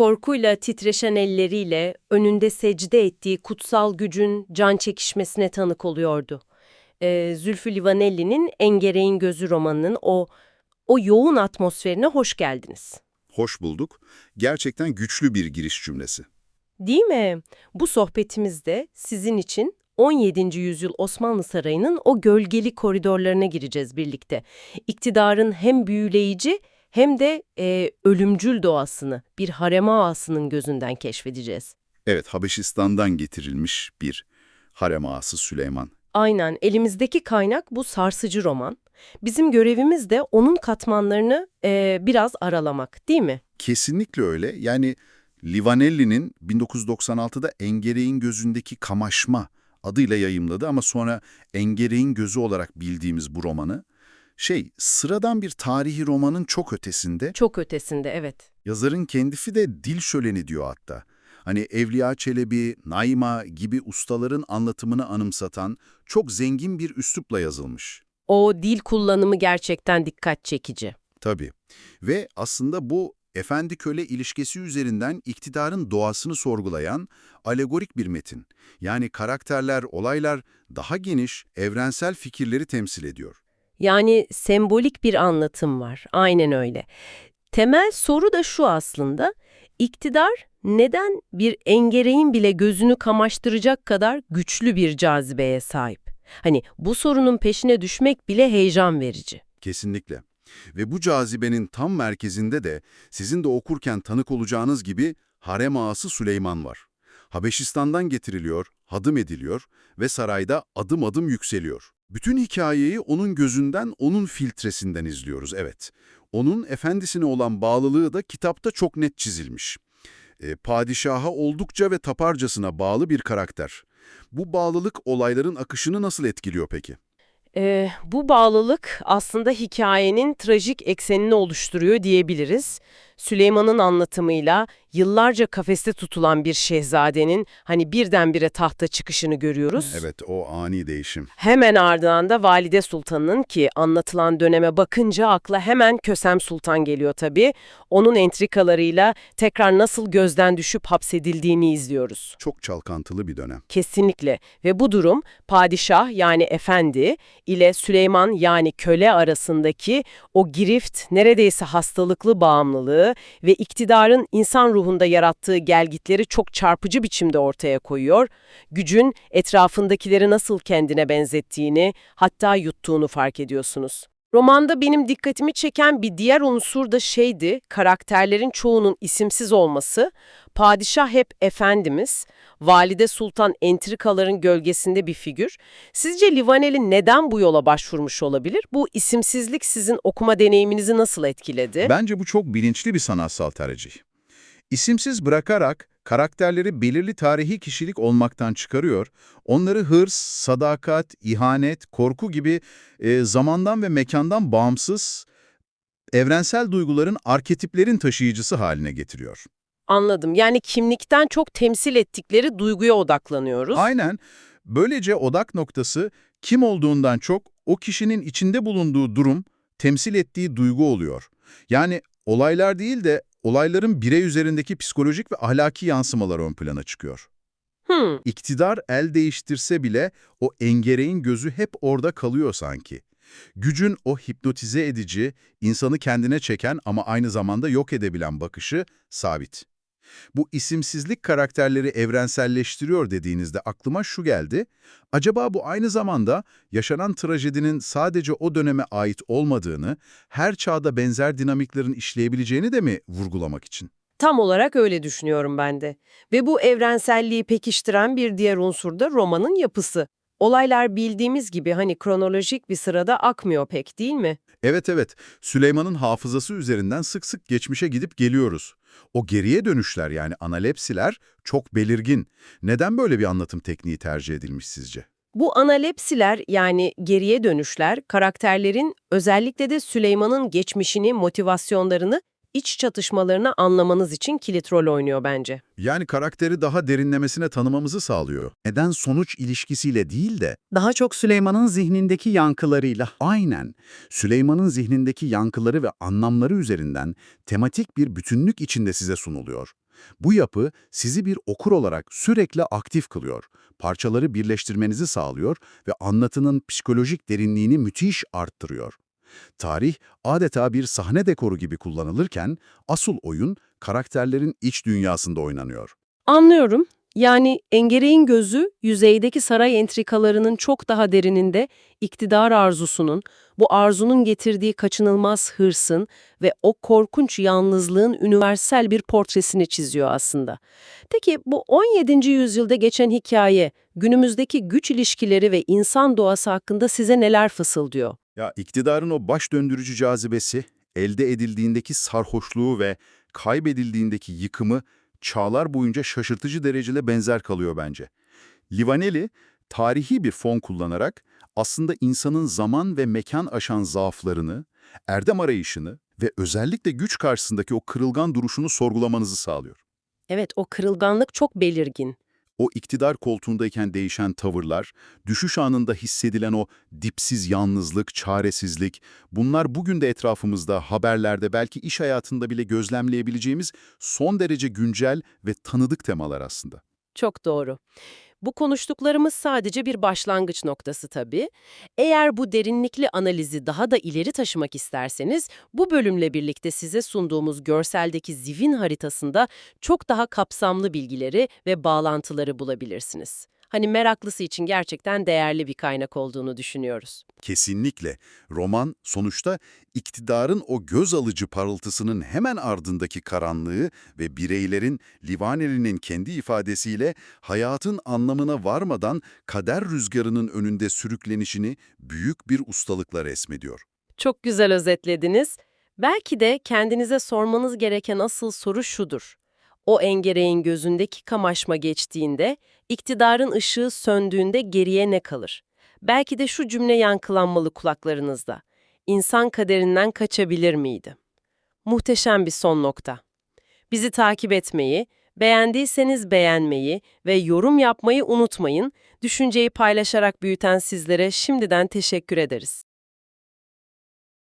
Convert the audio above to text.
Korkuyla titreşen elleriyle önünde secde ettiği kutsal gücün can çekişmesine tanık oluyordu. Ee, Zülfü Livanelli'nin Engereğin Gözü romanının o o yoğun atmosferine hoş geldiniz. Hoş bulduk. Gerçekten güçlü bir giriş cümlesi. Değil mi? Bu sohbetimizde sizin için 17. yüzyıl Osmanlı Sarayı'nın o gölgeli koridorlarına gireceğiz birlikte. İktidarın hem büyüleyici hem de e, ölümcül doğasını bir harem ağasının gözünden keşfedeceğiz. Evet, Habeşistan'dan getirilmiş bir harem ağası Süleyman. Aynen elimizdeki kaynak bu sarsıcı roman. Bizim görevimiz de onun katmanlarını e, biraz aralamak değil mi? Kesinlikle öyle. Yani Livanelli'nin 1996'da Engereğin Gözündeki Kamaşma adıyla yayımladı ama sonra Engereğin Gözü olarak bildiğimiz bu romanı, şey, sıradan bir tarihi romanın çok ötesinde, Çok ötesinde evet. yazarın kendisi de dil şöleni diyor hatta. Hani Evliya Çelebi, Naima gibi ustaların anlatımını anımsatan çok zengin bir üslupla yazılmış. O dil kullanımı gerçekten dikkat çekici. Tabii. Ve aslında bu efendi-köle ilişkisi üzerinden iktidarın doğasını sorgulayan alegorik bir metin. Yani karakterler, olaylar daha geniş, evrensel fikirleri temsil ediyor. Yani sembolik bir anlatım var. Aynen öyle. Temel soru da şu aslında. İktidar neden bir engereğin bile gözünü kamaştıracak kadar güçlü bir cazibeye sahip? Hani bu sorunun peşine düşmek bile heyecan verici. Kesinlikle. Ve bu cazibenin tam merkezinde de sizin de okurken tanık olacağınız gibi harem ağası Süleyman var. Habeşistan'dan getiriliyor, hadım ediliyor ve sarayda adım adım yükseliyor. Bütün hikayeyi onun gözünden, onun filtresinden izliyoruz, evet. Onun efendisine olan bağlılığı da kitapta çok net çizilmiş. E, padişaha oldukça ve taparcasına bağlı bir karakter. Bu bağlılık olayların akışını nasıl etkiliyor peki? Ee, bu bağlılık aslında hikayenin trajik eksenini oluşturuyor diyebiliriz. Süleyman'ın anlatımıyla yıllarca kafeste tutulan bir şehzadenin hani birdenbire tahta çıkışını görüyoruz. Evet, o ani değişim. Hemen ardından da Valide Sultan'ın ki anlatılan döneme bakınca akla hemen Kösem Sultan geliyor tabii. Onun entrikalarıyla tekrar nasıl gözden düşüp hapsedildiğini izliyoruz. Çok çalkantılı bir dönem. Kesinlikle ve bu durum padişah yani efendi ile Süleyman yani köle arasındaki o girift neredeyse hastalıklı bağımlılığı ve iktidarın insan ruhunda yarattığı gelgitleri çok çarpıcı biçimde ortaya koyuyor. Gücün etrafındakileri nasıl kendine benzettiğini hatta yuttuğunu fark ediyorsunuz. Romanda benim dikkatimi çeken bir diğer unsur da şeydi, karakterlerin çoğunun isimsiz olması. Padişah hep efendimiz, Valide Sultan entrikaların gölgesinde bir figür. Sizce Livaneli neden bu yola başvurmuş olabilir? Bu isimsizlik sizin okuma deneyiminizi nasıl etkiledi? Bence bu çok bilinçli bir sanatsal tercih. İsimsiz bırakarak karakterleri belirli tarihi kişilik olmaktan çıkarıyor, onları hırs, sadakat, ihanet, korku gibi e, zamandan ve mekandan bağımsız, evrensel duyguların arketiplerin taşıyıcısı haline getiriyor. Anladım. Yani kimlikten çok temsil ettikleri duyguya odaklanıyoruz. Aynen. Böylece odak noktası kim olduğundan çok o kişinin içinde bulunduğu durum, temsil ettiği duygu oluyor. Yani olaylar değil de olayların birey üzerindeki psikolojik ve ahlaki yansımalar ön plana çıkıyor. Hmm. İktidar el değiştirse bile o engereğin gözü hep orada kalıyor sanki. Gücün o hipnotize edici, insanı kendine çeken ama aynı zamanda yok edebilen bakışı sabit. Bu isimsizlik karakterleri evrenselleştiriyor dediğinizde aklıma şu geldi. Acaba bu aynı zamanda yaşanan trajedinin sadece o döneme ait olmadığını, her çağda benzer dinamiklerin işleyebileceğini de mi vurgulamak için? Tam olarak öyle düşünüyorum ben de. Ve bu evrenselliği pekiştiren bir diğer unsur da romanın yapısı. Olaylar bildiğimiz gibi hani kronolojik bir sırada akmıyor pek değil mi? Evet evet, Süleyman'ın hafızası üzerinden sık sık geçmişe gidip geliyoruz. O geriye dönüşler yani analepsiler çok belirgin. Neden böyle bir anlatım tekniği tercih edilmiş sizce? Bu analepsiler yani geriye dönüşler karakterlerin özellikle de Süleyman'ın geçmişini, motivasyonlarını, iç çatışmalarını anlamanız için kilit rol oynuyor bence. Yani karakteri daha derinlemesine tanımamızı sağlıyor. Neden-sonuç ilişkisiyle değil de Daha çok Süleyman'ın zihnindeki yankılarıyla. aynen Süleyman'ın zihnindeki yankıları ve anlamları üzerinden tematik bir bütünlük içinde size sunuluyor. Bu yapı sizi bir okur olarak sürekli aktif kılıyor, parçaları birleştirmenizi sağlıyor ve anlatının psikolojik derinliğini müthiş arttırıyor. Tarih adeta bir sahne dekoru gibi kullanılırken asıl oyun karakterlerin iç dünyasında oynanıyor. Anlıyorum. Yani Engere'in gözü yüzeydeki saray entrikalarının çok daha derininde iktidar arzusunun, bu arzunun getirdiği kaçınılmaz hırsın ve o korkunç yalnızlığın üniversal bir portresini çiziyor aslında. Peki bu 17. yüzyılda geçen hikaye günümüzdeki güç ilişkileri ve insan doğası hakkında size neler fısıldıyor? Ya iktidarın o baş döndürücü cazibesi, elde edildiğindeki sarhoşluğu ve kaybedildiğindeki yıkımı çağlar boyunca şaşırtıcı derecede benzer kalıyor bence. Livaneli, tarihi bir fon kullanarak aslında insanın zaman ve mekan aşan zaaflarını, erdem arayışını ve özellikle güç karşısındaki o kırılgan duruşunu sorgulamanızı sağlıyor. Evet, o kırılganlık çok belirgin. O iktidar koltuğundayken değişen tavırlar, düşüş anında hissedilen o dipsiz yalnızlık, çaresizlik, bunlar bugün de etrafımızda, haberlerde, belki iş hayatında bile gözlemleyebileceğimiz son derece güncel ve tanıdık temalar aslında. Çok doğru. Bu konuştuklarımız sadece bir başlangıç noktası tabii. Eğer bu derinlikli analizi daha da ileri taşımak isterseniz, bu bölümle birlikte size sunduğumuz görseldeki zivin haritasında çok daha kapsamlı bilgileri ve bağlantıları bulabilirsiniz. Hani meraklısı için gerçekten değerli bir kaynak olduğunu düşünüyoruz. Kesinlikle. Roman sonuçta iktidarın o göz alıcı parıltısının hemen ardındaki karanlığı ve bireylerin Livaneli'nin kendi ifadesiyle hayatın anlamına varmadan kader rüzgarının önünde sürüklenişini büyük bir ustalıkla resmediyor. Çok güzel özetlediniz. Belki de kendinize sormanız gereken asıl soru şudur. O engereğin gözündeki kamaşma geçtiğinde, iktidarın ışığı söndüğünde geriye ne kalır? Belki de şu cümle yankılanmalı kulaklarınızda. İnsan kaderinden kaçabilir miydi? Muhteşem bir son nokta. Bizi takip etmeyi, beğendiyseniz beğenmeyi ve yorum yapmayı unutmayın. Düşünceyi paylaşarak büyüten sizlere şimdiden teşekkür ederiz.